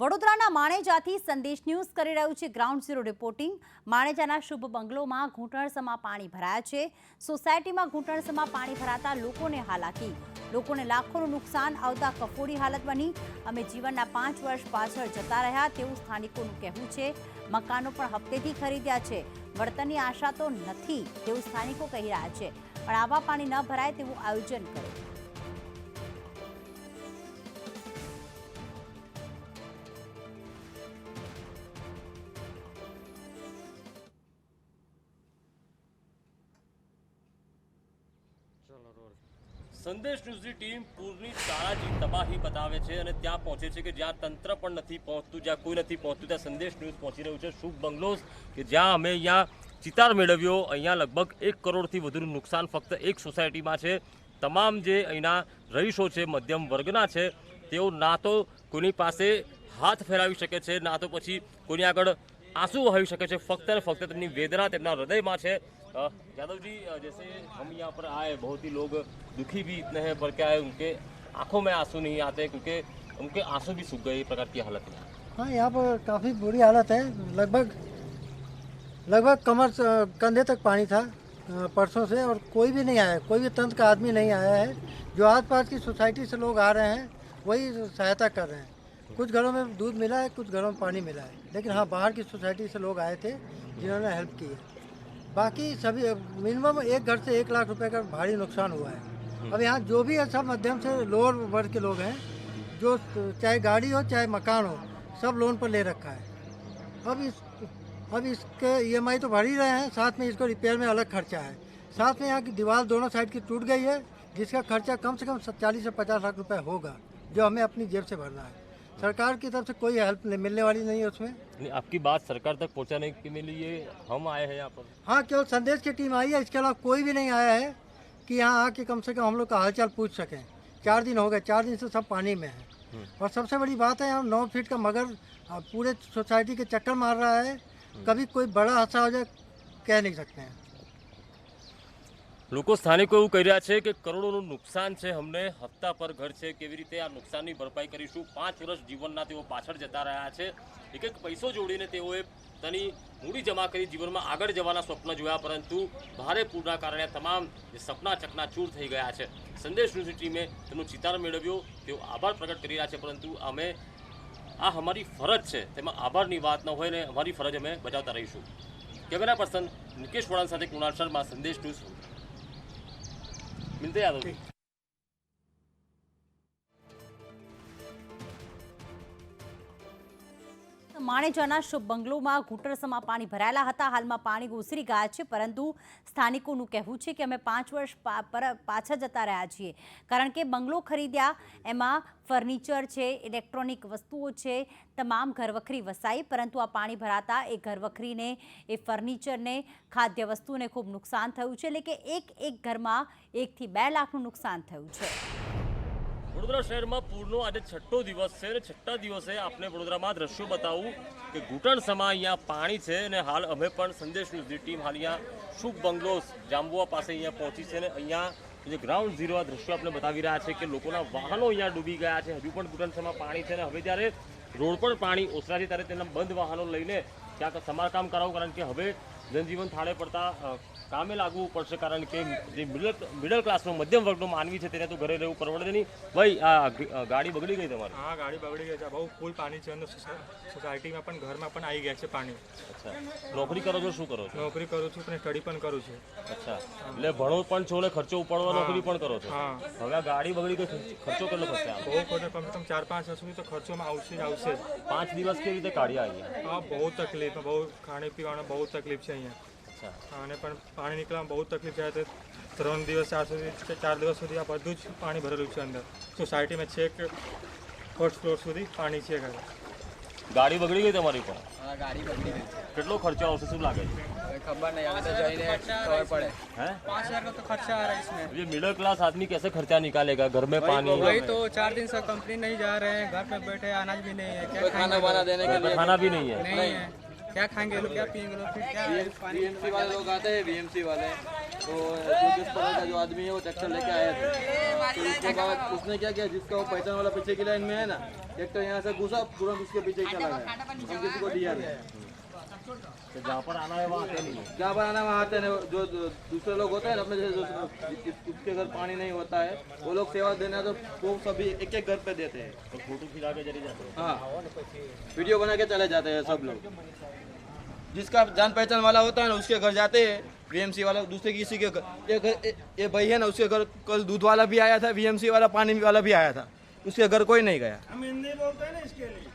વડોદરાના માણેજાથી સંદેશ ન્યૂઝ કરી રહ્યું છે. Ground zero reporting. માણેજાના શુભ બંગલોમાં ઘૂંટણસમાં પાણી ભરાયા છે. સોસાયટીમાં ઘૂંટણસમાં પાણી ભરાતા લોકોને હાલાકી. લોકોને લાખોનું નુકસાન આવતા કફોડી હાલત બની. અમે જીવનના પાંચ વર્ષ પાછળ જતા રહ્યા તેવું સ્થાનિકોનું કહેવું છે. મકાનો પણ હપ્તેથી ખરીદ્યા છે. વળતરની આશા તો નથી, તેવું સ્થાનિકો કહી રહ્યા છે. પણ આવા પાણી ન ભરાય તેવું આયોજન કરો. સંદેશ ન્યૂઝની ટીમ પૂરની તાજી તબાહી બતાવે છે અને ત્યાં પહોંચે છે કે જ્યાં તંત્ર પણ નથી પહોંચતું, જ્યાં કોઈ નથી પહોંચતું, ત્યાં સંદેશ ન્યૂઝ પહોંચી રહ્યું છે. શુભ બંગલોઝ કે જ્યાં અમે અહીંયા ચિતાર મેળવ્યો, અહીંયા લગભગ એક કરોડથી વધુનું નુકસાન ફક્ત એક સોસાયટીમાં છે. તમામ જે અહીંના રહીશો છે, મધ્યમ વર્ગના છે, તેઓ ના તો કોઈની પાસે હાથ ફેરાવી શકે છે, ના તો પછી કોઈની આગળ આંસુ વહાવી શકે છે. ફક્ત અને ફક્ત તેમની વેદના તેમના હૃદયમાં છે. यादव जी जैसे हम यहाँ पर आए, बहुत ही लोग दुखी भी इतने हैं पर क्या है उनके आँखों में आँसू नहीं आते क्योंकि उनके आँसू भी सूख गए प्रकार की हालत में हाँ यहाँ पर काफ़ी बुरी हालत है। लगभग लगभग कमर कंधे तक पानी था परसों से, और कोई भी नहीं आया, कोई भी तंत्र का आदमी नहीं आया है। जो आस पास की सोसाइटी से लोग आ रहे हैं, वही सहायता कर रहे हैं। कुछ घरों में दूध मिला है, कुछ घरों में पानी मिला है। लेकिन हाँ बाहर की सोसाइटी से लोग आए थे, जिन्होंने हेल्प की है। बाकी सभी मिनिमम एक घर से एक लाख रुपए का भारी नुकसान हुआ है। अब यहाँ जो भी है सब मध्यम से लोअर वर्ग के लोग हैं जो चाहे गाड़ी हो चाहे मकान हो सब लोन पर ले रखा है। अब इस अब इसके ईएमआई तो भर ही रहे हैं साथ में इसको रिपेयर में अलग खर्चा है। साथ में यहाँ की दीवार दोनों साइड की टूट गई है जिसका खर्चा कम से कम चालीस से पचास लाख रुपए होगा जो हमें अपनी जेब से भरना है। सरकार की तरफ़ से कोई हेल्प मिलने वाली नहीं है उसमें। नहीं, आपकी बात सरकार तक पहुँचाने के लिए हम आए हैं यहाँ पर। हाँ केवल संदेश की टीम आई है इसके अलावा कोई भी नहीं आया है कि यहाँ आके कम से कम हम लोग का हालचाल पूछ सकें। चार दिन हो गए चार दिन से सब पानी में है। और सबसे बड़ी बात है यहाँ नौ फीट का मगर पूरे सोसाइटी के चक्कर मार रहा है। कभी कोई बड़ा हादसा हो जाए कह नहीं सकते हैं। લોકો સ્થાનિકો એવું કહી રહ્યા છે કે કરોડોનું નુકસાન છે, અમને હપ્તા પર ઘર છે, કેવી રીતે આ નુકસાનની ભરપાઈ કરીશું? પાંચ વર્ષ જીવનના તેઓ પાછળ જતા રહ્યા છે. એક એક પૈસો જોડીને તેઓએ તેની મૂડી જમા કરી જીવનમાં આગળ જવાના સ્વપ્ન જોયા, પરંતુ ભારે પૂરના કારણે તમામ સપના ચકનાચૂર થઈ ગયા છે. સંદેશ ન્યૂઝની ટીમે તેનો ચિતાર મેળવ્યો. તેઓ આભાર પ્રગટ કરી રહ્યા છે, પરંતુ અમે આ અમારી ફરજ છે. તેમાં આભારની વાત ન હોય ને અમારી ફરજ અમે બજાવતા રહીશું. કેમેરા પર્સન નિકેશ વળાન સાથે કુણાલ શર્મા, સંદેશ ન્યૂઝ 你这样都 માણેજાના શુભ બંગલોમાં ઘૂંટણસમાં પાણી ભરાયેલા હતા. હાલમાં પાણી ઓસરી ગયા છે, પરંતુ સ્થાનિકોનું કહેવું છે કે અમે પાંચ વર્ષ પાછા જતા રહ્યા છીએ. કારણ કે બંગલો ખરીદ્યા, એમાં ફર્નિચર છે, ઇલેક્ટ્રોનિક વસ્તુઓ છે, તમામ ઘરવખરી વસાઈ, પરંતુ આ પાણી ભરાતા એ ઘરવખરીને, એ ફર્નિચરને ખાદ્ય વસ્તુને ખૂબ નુકસાન થયું છે. એટલે કે એક એક ઘરમાં એકથી બે લાખનું નુકસાન થયું છે. વડોદરા શહેરમાં પૂરનો આજે છઠ્ઠો દિવસ છે અને છઠ્ઠા દિવસે આપણે વડોદરામાં દ્રશ્યો બતાવું કે ઘૂંટણ સમા અહીંયા પાણી છે અને હાલ અમે પણ સંદેશ ન્યૂઝની ટીમ હાલ અહીંયા શુભ બંગલોસ જાંબુઆ પાસે અહીંયા પહોંચી છે અને અહીંયા જે ગ્રાઉન્ડ ઝીરો આ દ્રશ્યો આપણે બતાવી રહ્યા છે કે લોકોના વાહનો અહીંયા ડૂબી ગયા છે. હજુ પણ ઘૂંટણ સમા પાણી છે અને હવે જ્યારે રોડ પર પાણી ઓસરા છે ત્યારે તેના બંધ વાહનો લઈને ક્યાંક સમારકામ કરાવવું કારણ કે હવે જનજીવન થાળે પડતા કામે લાગવું પડશે કારણ કે જે મિડલ મિડલ ક્લાસનો મધ્યમ વર્ગનો માનવી છે તેને તો ઘરે રહેવું પરવડે નહીં. ભાઈ આ ગાડી બગડી ગઈ તમારી? હા ગાડી બગડી ગઈ છે. બહુ ફૂલ પાણી છે અને સોસાયટીમાં પણ ઘરમાં પણ આવી ગયા છે પાણી. અચ્છા. નોકરી કરો છો શું કરો છો? નોકરી કરું છું અને સ્ટડી પણ કરું છું. અચ્છા. એટલે ભણો પણ છો એટલે ખર્ચો ઉપાડવા નોકરી પણ કરો છો? હવે આ ગાડી બગડી ગઈ ખર્ચો કેટલો થશે બહુ ખોટો કમ સે કમ ચાર પાંચ સુધી તો ખર્ચોમાં આવશે જ આવશે પાંચ દિવસ કેવી રીતે કાઢ્યા અહીંયા? હા બહુ તકલીફ બહુ ખાણી પીવાનું બહુ તકલીફ છે. અહીંયા અચ્છા અને પણ પાણી નીકળવામાં બહુ તકલીફ છે તો ત્રણ દિવસ ચાર સુધી ચાર દિવસ સુધી આ બધું જ પાણી ભરેલું છે અંદર સોસાયટીમાં છેક ફર્સ્ટ ફ્લોર સુધી પાણી છે ઘરે ગાડી બગડી ગઈ તમારી પણ હા ગાડી બગડી ગઈ છે કેટલો ખર્ચો આવશે શું લાગે છે હવે ખબર નહીં હવે તો જઈને ખબર પડે हैं पाँच हजार का तो खर्चा आ रहा है इसमें ये मिडिल क्लास आदमी कैसे खर्चा निकालेगा घर में पानी वही तो चार दिन से कंपनी नहीं जा रहे हैं घर पे बैठे अनाज भी नहीं है क्या खाना वाना देने के लिए खाना भी नहीं है नहीं है क्या खाएँगे लोग? क्या पिएँगे लोग? फिर क्या? बीएमसी वाले लोग आते हैं बीएमसी वाले। तो जो जिस पकड़ का जो आदमी है वो ट्रैक्टर लेके आए थे। तो उसके बाद उसने क्या किया? जिसका वो पहचान वाला पीछे की लाइन में है ना ट्रैक्टर यहाँ से घुसा तुरंत उसके पीछे चला गया हम किसी को दिया नहीं। तो जहाँ पर आना है वहाँ आते नहीं जहाँ पर आना वहाँ आते हैं जो दूसरे लोग होते हैं ना अपने जैसे उसके घर पानी नहीं होता है वो लोग सेवा देना तो वो सभी एक एक घर पे देते हैं। तो फ़ोटो खिंचा के चले जाते हैं। हाँ। वीडियो बना के चले जाते हैं सब लोग। जिसका जान पहचान वाला होता है ना उसके घर जाते हैं वीएमसी वाला दूसरे किसी के घर ये घर ये- ये भाई है ना उसके घर कल दूध वाला भी आया था वीएमसी वाला पानी वाला भी आया था उसके घर कोई नहीं गया हम हिंदी बोलते हैं ना इसके लिए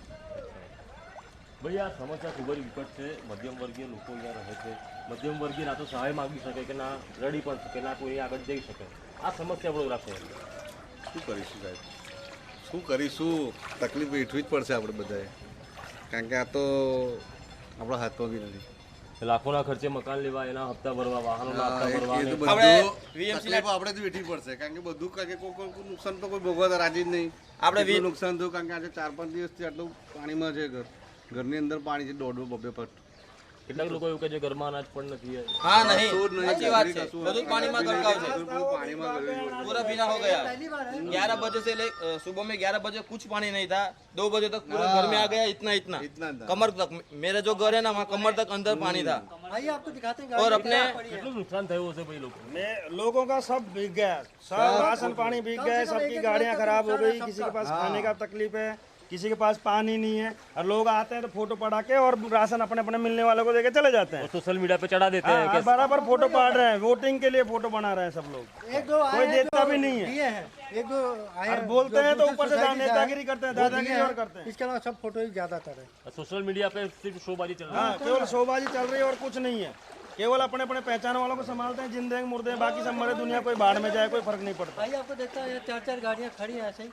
ભાઈ આ સમસ્યા ખૂબ જ વિકટ છે મધ્યમ વર્ગીય લોકો અહીંયા રહે છે મધ્યમ વર્ગીય ના તો સહાય માગી શકે કે ના રડી પણ શકે ના કોઈ આગળ જઈ શકે આ સમસ્યા વડોદરા શહેરની શું કરીશું સાહેબ શું કરીશું તકલીફ વેઠવી જ પડશે આપણે બધાએ કારણ કે આ તો આપણા હાથમાં બી નથી. લાખોના ખર્ચે મકાન લેવા એના હપ્તા ભરવા વાહનોના હા, હપ્તા ભરવા તો આપણે વીએમસી તકલીફો આપણે જ વેઠવી પડશે કારણ કે બધું કારણ કે કોઈ કોઈ કોઈ નુકસાન તો કોઈ ભોગવતા રાજી જ નહીં. આપણે આપણે નુકસાન થયું કારણ કે આજે ચાર પાંચ દિવસથી આટલું પાણીમાં છે ઘર. ઘરની અંદર પાણી છે દોઢ બબે ફટ. કેટલાક લોકો એવું કહે છે ઘરમાં અનાજ પણ નથી हाँ नहीं કશું જ નહીં, अच्छी बात है કશું બધું પાણીમાં ગરકાવ છે બધું પાણીમાં ગયું છે. पूरा पीना हो गया ग्यारह बजे से ले अ, सुबह में ग्यारह बजे कुछ पानी नहीं था दो बजे तक पूरे घर में आ गया इतना इतना इतना था। कमर तक मेरा जो घर है ना वहाँ कमर तक अंदर पानी था आइए आपको दिखाते हैं और गाड़ी अपने કેટલું નુકસાન થયું હશે ભાઈ લોકો मैं लोगों का सब भीग गया सब राशन पानी भीग गए सबकी गाड़ियां खराब हो गई किसी के पास खाने का तकलीफ है किसी के पास पानी नहीं है और लोग आते हैं तो फ़ोटो पढ़ा के और राशन अपने अपने मिलने वालों को देके चले जाते हैं। सोशल मीडिया पे चढ़ा देते हैं हाँ, बराबर फ़ोटो पाड़ रहे हैं वोटिंग के लिए फ़ोटो बना रहे हैं सब लोग। एक दो आए कोई देता भी नहीं है। एक दो आए बोलते हैं तो ऊपर से नेतागिरी करते हैं, दादागिरी और करते हैं। इसके अलावा सब फ़ोटो ही ज़्यादातर है। सोशल मीडिया पे सिर्फ़ शोबाजी चल रही है। हाँ केवल शोबाजी चल रही है और कुछ नहीं है। केवल अपने अपने पहचान वालों को संभालते हैं जिंदे मुर्दे बाकी सब मरे दुनिया कोई बाढ़ में जाए कोई फ़र्क नहीं पड़ता। आइए आपको देखता है चार चार गाड़ियाँ खड़ी हैं ऐसे ही।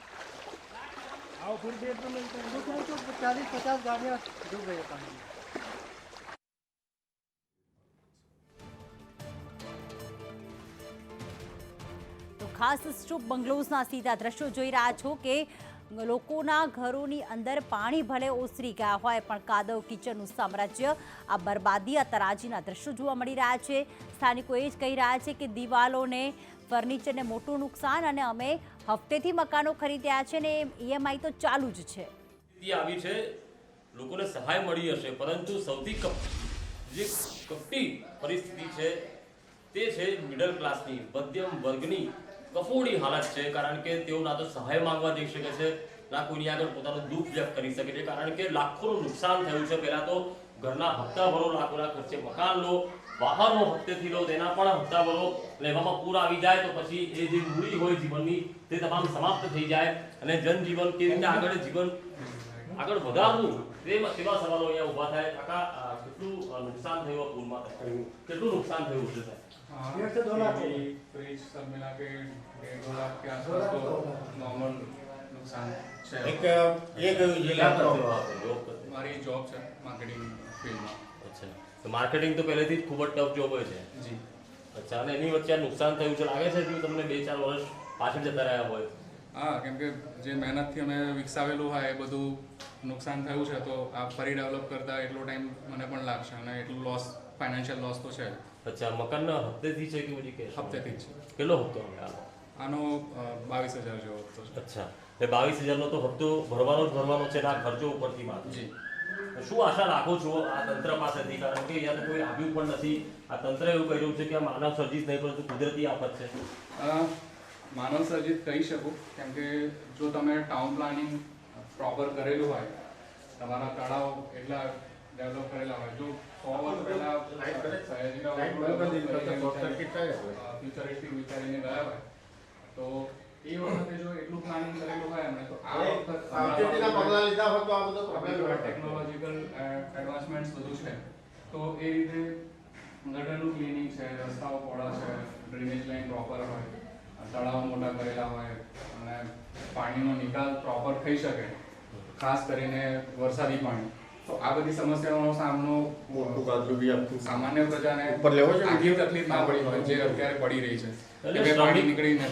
आओ फिर डेट पे मिलते हैं देखिए तो चालीस पचास गाड़ियाँ डूब गई है पानी में તો ખાસ સ્ટુપ બંગલોઝના સીધા દ્રશ્યો જોઈ રહ્યા છો કે લોકોના ઘરોની અંદર પાણી ભલે ઓસરી ગયા હોય પણ કાદવ કિચનનું સામ્રાજ્ય આ બરબાદી આ તરાજીના દ્રશ્યો જોવા મળી રહ્યા છે સ્થાનિકો એ જ કહી રહ્યા છે કે દિવાલોને ફર્નિચરને મોટું નુકસાન અને અમે હપ્તેથી મકાનો ખરીદ્યા છે ને ઈએમઆઈ તો ચાલુ જ છે. આવી છે. લોકોને સહાય મળી હશે, પરંતુ સૌથી જે કપટી પરિસ્થિતિ છે, તે છે મિડલ ક્લાસની મધ્યમ વર્ગની કફોડી હાલત છે, કારણ કે તેઓ ના તો સહાય માંગવા જઈ શકે છે, ના કોઈની આગળ પોતાનું દુઃખ વ્યક્ત કરી શકે છે, કારણ કે લાખોનું નુકસાન થયું છે. પહેલાં તો ઘરના હપ્તા ભરો લાખોના ખર્ચે મકાન લો વાહનો હપ્તેથી લો તેના પણ હપ્તા ભરો એવામાં પૂર આવી જાય તો પછી એ જે મૂડી હોય જીવનની તે તમામ સમાપ્ત થઈ જાય અને જનજીવન કેવી રીતે આગળ જીવન આગળ વધારવું તેવા સવાલો અહીંયા ઊભા થાય. કાકા કેટલું નુકસાન થયું પૂરમાં? કેટલું નુકસાન થયું છે સાહેબ? એક મારી જોબ છે માર્કેટિંગ ફિલ્ડમાં તો માર્કેટિંગ તો પહેલેથી જ ખૂબ જ ટફ જોબ હોય છે. જી. અચ્છા અને એની વચ્ચે નુકસાન થયું છે. લાગે છે કે તમને બે ચાર વર્ષ પાછળ જતા રહ્યા હોય? હા કેમ કે જે મહેનતથી અમે વિકસાવેલું હોય એ બધું નુકસાન થયું છે. તો આ ફરી ડેવલપ કરતા એટલો ટાઈમ મને પણ લાગશે અને એટલું લોસ ફાઇનાન્શિયલ લોસ તો છે અચ્છા મકાનના હપ્તેથી છે કે પછી કે હપ્તેથી જ છે. કેટલો હપ્તો આવે આનો? આનો બાવીસ હજાર જેવો હપ્તો છે. અચ્છા એ બાવીસ હજારનો તો હપ્તો ભરવાનો જ ભરવાનો છે આ ખર્ચો ઉપરથી માત્ર? જી. શું આશા રાખો છો આ તંત્ર પાસેથી? કારણ કે યાદ કોઈ આવ્યું પણ નથી. આ તંત્ર એવું કહી રહ્યું છે કે આ માનવ સર્જિત નહીં પરંતુ કુદરતી આફત છે. માનવ સર્જિત કહી શકું કેમ કે જો તમે ટાઉન પ્લાનિંગ પ્રોપર કરેલું હોય તમારા તળાવ એટલા ડેવલપ કરેલા હોય જો સો વર્ષ પહેલા ફ્યુચરિસ્ટિક વિચારીને ગયા હોય તો એ વખતે જો એટલું પ્લાનિંગ કરેલું હોય એમણે તો આ વખત ટેકનોલોજીકલ એડવાન્સમેન્ટ્સ બધું છે. તો એ રીતે ગટરનું ક્લિનિંગ છે રસ્તાઓ પહોળા છે ડ્રેનેજ લાઈન પ્રોપર હોય તળાવ મોટા કરેલા હોય અને પાણીનો નિકાલ પ્રોપર થઈ શકે ખાસ કરીને વરસાદી પાણી. તો આ બધી સમસ્યાઓનો સામનો સામાન્ય પ્રજાને આટલી તકલીફ ના પડી હોય જે અત્યારે પડી રહી છે.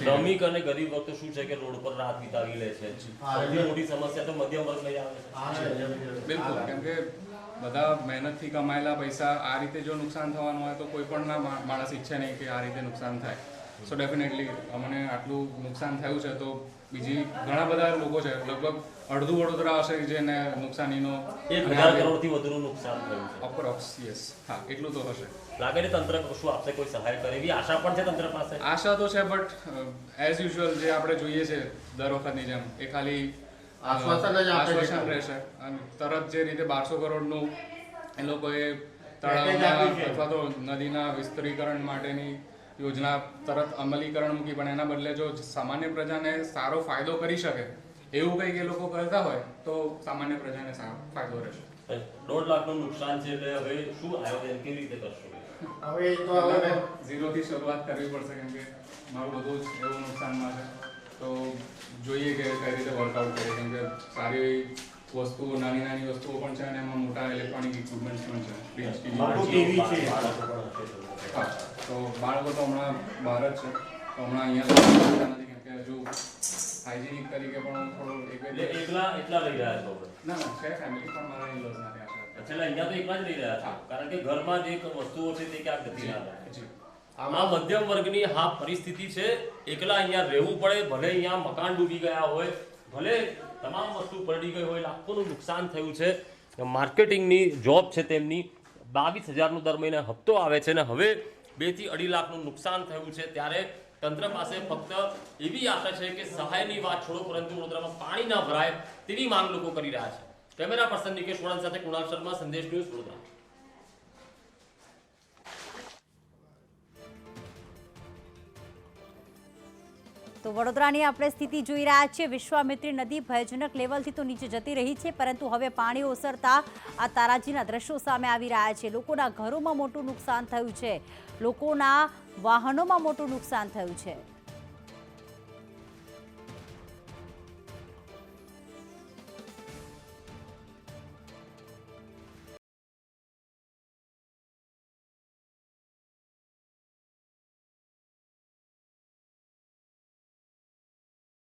શ્રમિક અને ગરીબ વખતે શું છે કે રોડ પર રાત વિતાવી લે છે? સૌથી મોટી સમસ્યા તો મધ્યમ વર્ગ લઈ આવે છે. બિલકુલ કેમ કે બધા મહેનતથી કમાયેલા પૈસા આ રીતે જો નુકસાન થવાનું હોય તો કોઈ પણ ના માણસ ઈચ્છે નહીં કે આ રીતે નુકસાન થાય. સો ડેફિનેટલી અમને આટલું નુકસાન થયું છે તો બીજી ઘણા બધા લોકો છે લગભગ અડધું વડોદરા હશે જેને નુકસાનીનો એક હજાર કરોડથી વધુનું નુકસાન થયું છે. અપ્રોક્સ યસ હા એટલું તો હશે. લાગે છે તંત્ર શું આપશે કોઈ સહાય કરે એવી આશા પણ છે તંત્ર પાસે? આશા તો છે બટ એઝ યુઝ્યુઅલ જે આપણે જોઈએ છે દર વખતની જેમ એ ખાલી અ, આશ્વાસન રહેશે. અને તરત જે રીતે બારસો કરોડનું એ લોકોએ તળાવના અથવા તો નદીના વિસ્તરીકરણ માટેની યોજના તરત અમલીકરણ મૂકી પણ એના બદલે જો સામાન્ય પ્રજાને સારો ફાયદો કરી શકે એવું કંઈક એ લોકો કરતા હોય તો સામાન્ય પ્રજાને સારો ફાયદો રહેશે. દોઢ લાખનું નુકસાન છે એટલે હવે શું આયોજન કેવી રીતે કરશો? પહેલા ઝીરોથી શરૂઆત કરવી પડશે કેમ કે મારું બધું જ એવું નુકસાનમાં છે. તો જોઈએ કે કઈ રીતે વર્કઆઉટ કરીએ કેમ કે સારી એવી વસ્તુઓ નાની નાની વસ્તુઓ પણ છે અને એમાં મોટા ઇલેક્ટ્રોનિક ઇક્વિપમેન્ટ્સ પણ છે. ફ્રીજ ટીવી હા. તો બાળકો તો હમણાં બહાર જ છે. તો હમણાં અહીંયા નથી કેમ કે હજુ હાઇજેનિક તરીકે પણ થોડું એક એકલા એટલા રહી રહ્યા છો? ના ના છે ફેમિલી પણ મારા ઇલોઝ ના નથી એટલે અહીંયા તો એકલા જ રહી રહ્યા છો? કારણ કે ઘરમાં જે વસ્તુઓ છે તે ક્યાંક નથી રહ્યા આમાં મધ્યમ વર્ગની હા પરિસ્થિતિ છે એકલા અહીંયા રહેવું પડે ભલે અહીંયા મકાન ડૂબી ગયા હોય ભલે તમામ વસ્તુ પલટી ગઈ હોય લાખોનું નુકસાન થયું છે. માર્કેટિંગની જોબ છે તેમની બાવીસ હજારનું દર મહિને હપ્તો આવે છે ને હવે બેથી અઢી લાખનું નુકસાન થયું છે. ત્યારે તંત્ર પાસે ફક્ત એવી આશા છે કે સહાયની વાત છોડો, પરંતુ વડોદરામાં પાણી ના ભરાય તેવી માંગ લોકો કરી રહ્યા છે. કેમેરા પર્સન નિકેશ વડન સાથે કુણાલ શર્મા, સંદેશ ન્યૂઝ વડોદરા. તો વડોદરાની આપણે સ્થિતિ જોઈ રહ્યા છીએ. વિશ્વામિત્રી નદી ભયજનક લેવલથી તો નીચે જતી રહી છે, પરંતુ હવે પાણી ઓસરતા આ તારાજીના દ્રશ્યો સામે આવી રહ્યા છે. લોકોના ઘરોમાં મોટું નુકસાન થયું છે. લોકોના વાહનોમાં મોટું નુકસાન થયું છે.